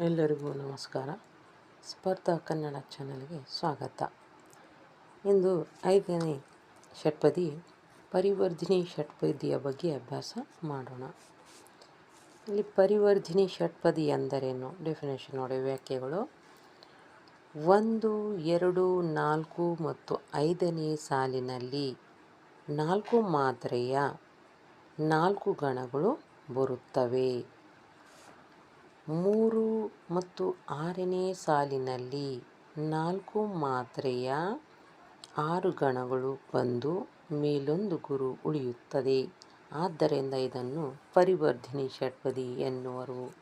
ಎಲ್ಲರಿಗೂ ನಮಸ್ಕಾರ. ಸ್ಪರ್ಧಾ ಕನ್ನಡ ಚಾನಲ್ಗೆ ಸ್ವಾಗತ. ಇಂದು ಐದನೇ ಷಟ್ಪದಿ, ಪರಿವರ್ಧಿನಿ ಷಟ್ಪದಿಯ ಬಗ್ಗೆ ಅಭ್ಯಾಸ ಮಾಡೋಣ. ಇಲ್ಲಿ ಪರಿವರ್ಧಿನಿ ಷಟ್ಪದಿ ಎಂದರೇನು? ಡೆಫಿನೇಷನ್ ನೋಡಿ, ವ್ಯಾಖ್ಯೆಗಳು. ಒಂದು, ಎರಡು, ನಾಲ್ಕು ಮತ್ತು ಐದನೇ ಸಾಲಿನಲ್ಲಿ ನಾಲ್ಕು ಮಾತ್ರೆಯ ನಾಲ್ಕು ಗಣಗಳು ಬರುತ್ತವೆ. ಮೂರು ಮತ್ತು ಆರನೇ ಸಾಲಿನಲ್ಲಿ ನಾಲ್ಕು ಮಾತ್ರೆಯ ಆರು ಗಣಗಳು ಬಂದು ಮೇಲೊಂದು ಗುರು ಉಳಿಯುತ್ತದೆ. ಆದ್ದರಿಂದ ಇದನ್ನು ಪರಿವರ್ಧಿನಿ ಷಟ್ಪದಿ ಎನ್ನುವರು.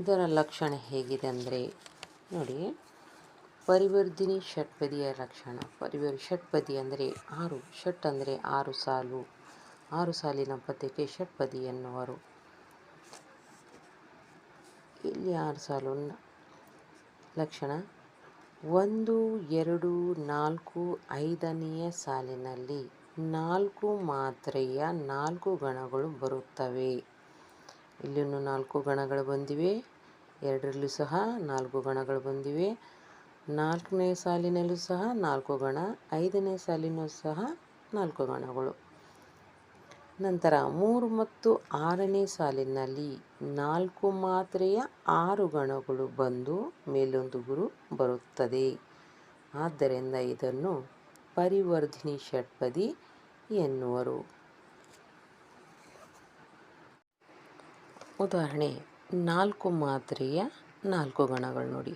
ಇದರ ಲಕ್ಷಣ ಹೇಗಿದೆ ಅಂದರೆ, ನೋಡಿ, ಪರಿವರ್ಧಿನಿ ಷಟ್ಪದಿಯ ಲಕ್ಷಣ. ಪರಿವರ್, ಷಟ್ಪದಿ ಅಂದರೆ ಆರು, ಷಟ್ ಅಂದರೆ ಆರು ಸಾಲು. ಆರು ಸಾಲಿನ ಪದ್ಯಕ್ಕೆ ಷಟ್ಪದಿ ಎನ್ನುವರು. ಇಲ್ಲಿ ಆರು ಸಾಲು ಲಕ್ಷಣ. ಒಂದು, ಎರಡು, ನಾಲ್ಕು, ಐದನೆಯ ಸಾಲಿನಲ್ಲಿ ನಾಲ್ಕು ಮಾತ್ರೆಯ ನಾಲ್ಕು ಗಣಗಳು ಬರುತ್ತವೆ. ಇಲ್ಲಿನೂ ನಾಲ್ಕು ಗಣಗಳು ಬಂದಿವೆ. ಎರಡರಲ್ಲೂ ಸಹ ನಾಲ್ಕು ಗಣಗಳು ಬಂದಿವೆ. ನಾಲ್ಕನೇ ಸಾಲಿನಲ್ಲೂ ಸಹ ನಾಲ್ಕು ಗಣ, ಐದನೇ ಸಾಲಿನೂ ಸಹ ನಾಲ್ಕು ಗಣಗಳು. ನಂತರ ಮೂರು ಮತ್ತು ಆರನೇ ಸಾಲಿನಲ್ಲಿ ನಾಲ್ಕು ಮಾತ್ರೆಯ ಆರು ಗಣಗಳು ಬಂದು ಮೇಲೊಂದು ಗುರು ಬರುತ್ತದೆ. ಆದ್ದರಿಂದ ಇದನ್ನು ಪರಿವರ್ಧಿನಿ ಷಟ್ಪದಿ ಎನ್ನುವರು. ಉದಾಹರಣೆ, ನಾಲ್ಕು ಮಾತ್ರೆಯ ನಾಲ್ಕು ಗಣಗಳು ನೋಡಿ.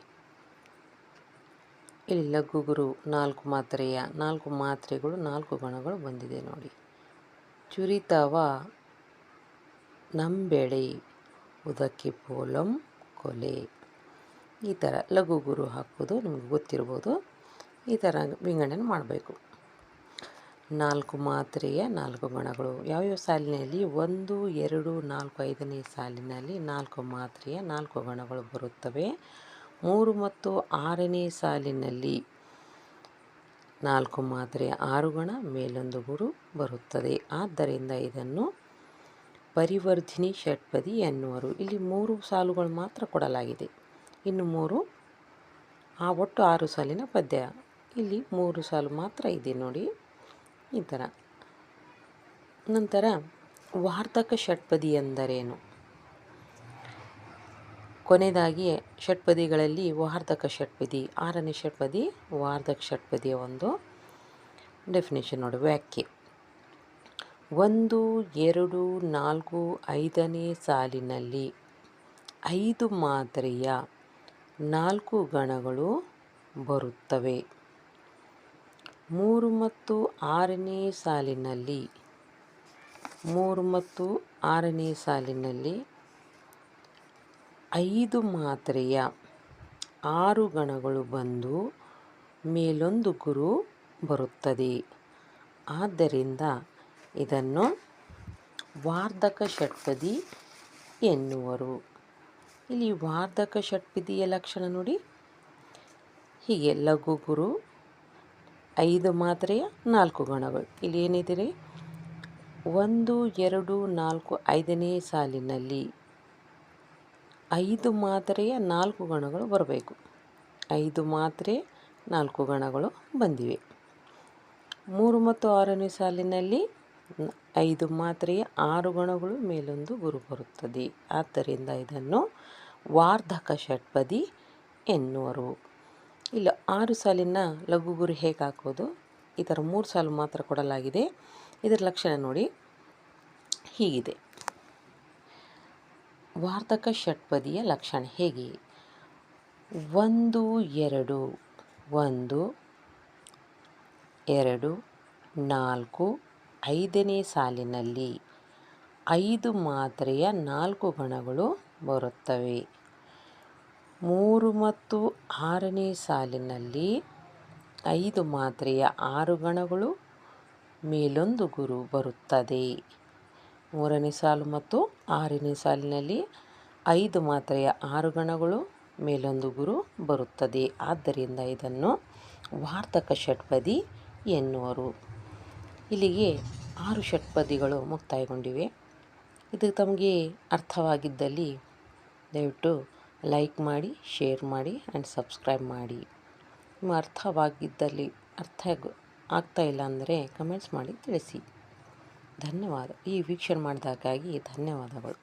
ಇಲ್ಲಿ ಲಘು ಗುರು ನಾಲ್ಕು ಮಾತ್ರೆಯ ನಾಲ್ಕು ಮಾತ್ರೆಗಳು ನಾಲ್ಕು ಗಣಗಳು ಬಂದಿದೆ ನೋಡಿ. ಚುರಿತವ ನಂಬೆಳೆ ಉದಕ್ಕೆ ಪೋಲಂ ಕೊಲೆ. ಈ ಥರ ಲಘು ಗುರು ಹಾಕೋದು ನಿಮಗೆ ಗೊತ್ತಿರ್ಬೋದು. ಈ ಥರ ವಿಂಗಡಣೆ ಮಾಡಬೇಕು. ನಾಲ್ಕು ಮಾತ್ರೆಯ ನಾಲ್ಕು ಗಣಗಳು. ಯಾವ್ಯಾವ ಸಾಲಿನಲ್ಲಿ? ಒಂದು, ಎರಡು, ನಾಲ್ಕು, ಐದನೇ ಸಾಲಿನಲ್ಲಿ ನಾಲ್ಕು ಮಾತ್ರೆಯ ನಾಲ್ಕು ಗಣಗಳು ಬರುತ್ತವೆ. ಮೂರು ಮತ್ತು ಆರನೇ ಸಾಲಿನಲ್ಲಿ ನಾಲ್ಕು ಮಾತ್ರೆಯ ಆರು ಗಣ ಮೇಲೊಂದು ಗುರು ಬರುತ್ತದೆ. ಆದ್ದರಿಂದ ಇದನ್ನು ಪರಿವರ್ಧಿನಿ ಷಟ್ಪದಿ ಎನ್ನುವರು. ಇಲ್ಲಿ ಮೂರು ಸಾಲುಗಳು ಮಾತ್ರ ಕೊಡಲಾಗಿದೆ. ಇನ್ನು ಮೂರು, ಆ ಒಟ್ಟು ಆರು ಸಾಲಿನ ಪದ್ಯ. ಇಲ್ಲಿ ಮೂರು ಸಾಲು ಮಾತ್ರ ಇದೆ ನೋಡಿ. ಈ ಥರ ನಂತರ ವಾರ್ಧಕ ಷಟ್ಪದಿ ಎಂದರೇನು? ಕೊನೆಯದಾಗಿ ಷಟ್ಪದಿಗಳಲ್ಲಿ ವಾರ್ಧಕ ಷಟ್ಪದಿ, ಆರನೇ ಷಟ್ಪದಿ, ವಾರ್ಧಕ ಷಟ್ಪದಿಯ ಒಂದು ಡೆಫಿನೇಷನ್ ನೋಡಿ, ವ್ಯಾಖ್ಯೆ. ಒಂದು, ಎರಡು, ನಾಲ್ಕು, ಐದನೇ ಸಾಲಿನಲ್ಲಿ ಐದು ಮಾದರಿಯ ನಾಲ್ಕು ಗಣಗಳು ಬರುತ್ತವೆ. ಮೂರು ಮತ್ತು ಆರನೇ ಸಾಲಿನಲ್ಲಿ, ಮೂರು ಮತ್ತು ಆರನೇ ಸಾಲಿನಲ್ಲಿ ಐದು ಮಾತ್ರೆಯ ಆರು ಗಣಗಳು ಬಂದು ಮೇಲೊಂದು ಗುರು ಬರುತ್ತದೆ. ಆದ್ದರಿಂದ ಇದನ್ನು ವಾರ್ಧಕ ಷಟ್ಪದಿ ಎನ್ನುವರು. ಇಲ್ಲಿ ವಾರ್ಧಕ ಷಟ್ಪದಿಯ ಲಕ್ಷಣ ನೋಡಿ. ಹೀಗೆ ಲಘು ಗುರು, ಐದು ಮಾತ್ರೆಯ ನಾಲ್ಕು ಗಣಗಳು. ಇಲ್ಲಿ ಏನಿದೆ ಒಂದು, ಎರಡು, ನಾಲ್ಕು, ಐದನೇ ಸಾಲಿನಲ್ಲಿ ಐದು ಮಾತ್ರೆಯ ನಾಲ್ಕು ಗಣಗಳು ಬರಬೇಕು. ಐದು ಮಾತ್ರೆ, ನಾಲ್ಕು ಗಣಗಳು ಬಂದಿವೆ. ಮೂರು ಮತ್ತು ಆರನೇ ಸಾಲಿನಲ್ಲಿ ಐದು ಮಾತ್ರೆಯ ಆರು ಗಣಗಳು ಮೇಲೊಂದು ಗುರು ಬರುತ್ತದೆ. ಆದ್ದರಿಂದ ಇದನ್ನು ವಾರ್ಧಕ ಷಟ್ಪದಿ ಎನ್ನುವರು. ಇಲ್ಲ, ಆರು ಸಾಲಿನ ಲಘು ಗುರು ಹೇಗೆ ಹಾಕೋದು? ಈ ಥರ ಮೂರು ಸಾಲು ಮಾತ್ರ ಕೊಡಲಾಗಿದೆ. ಇದರ ಲಕ್ಷಣ ನೋಡಿ. ಹೀಗಿದೆ. ವಾರ್ಧಕ ಷಟ್ಪದಿಯ ಲಕ್ಷಣ ಹೇಗೆ? ಒಂದು, ಎರಡು ಒಂದು, ಎರಡು, ನಾಲ್ಕು, ಐದನೇ ಸಾಲಿನಲ್ಲಿ ಐದು ಮಾತ್ರೆಯ ನಾಲ್ಕು ಗಣಗಳು ಬರುತ್ತವೆ. ಮೂರು ಮತ್ತು ಆರನೇ ಸಾಲಿನಲ್ಲಿ ಐದು ಮಾತ್ರೆಯ ಆರು ಗಣಗಳು ಮೇಲೊಂದು ಗುರು ಬರುತ್ತದೆ. ಮೂರನೇ ಸಾಲು ಮತ್ತು ಆರನೇ ಸಾಲಿನಲ್ಲಿ ಐದು ಮಾತ್ರೆಯ ಆರು ಗಣಗಳು ಮೇಲೊಂದು ಗುರು ಬರುತ್ತದೆ. ಆದ್ದರಿಂದ ಇದನ್ನು ವಾರ್ತಕ ಷಟ್ಪದಿ ಎನ್ನುವರು. ಇಲ್ಲಿಗೆ ಆರು ಷಟ್ಪದಿಗಳು ಮುಕ್ತಾಯಗೊಂಡಿವೆ. ಇದು ತಮಗೆ ಅರ್ಥವಾಗಿದ್ದಲ್ಲಿ ದಯವಿಟ್ಟು ಲೈಕ್ ಮಾಡಿ, ಶೇರ್ ಮಾಡಿ ಆ್ಯಂಡ್ ಸಬ್ಸ್ಕ್ರೈಬ್ ಮಾಡಿ. ನಿಮ್ಮ ಅರ್ಥವಾಗಿದ್ದಲ್ಲಿ ಅರ್ಥ ಆಗ್- ಆಗ್ತಾ ಇಲ್ಲ ಅಂದರೆ ಕಮೆಂಟ್ಸ್ ಮಾಡಿ ತಿಳಿಸಿ. ಧನ್ಯವಾದ. ಈ ವೀಕ್ಷಣೆ ಮಾಡಿದ್ದಕ್ಕಾಗಿ ಧನ್ಯವಾದಗಳು.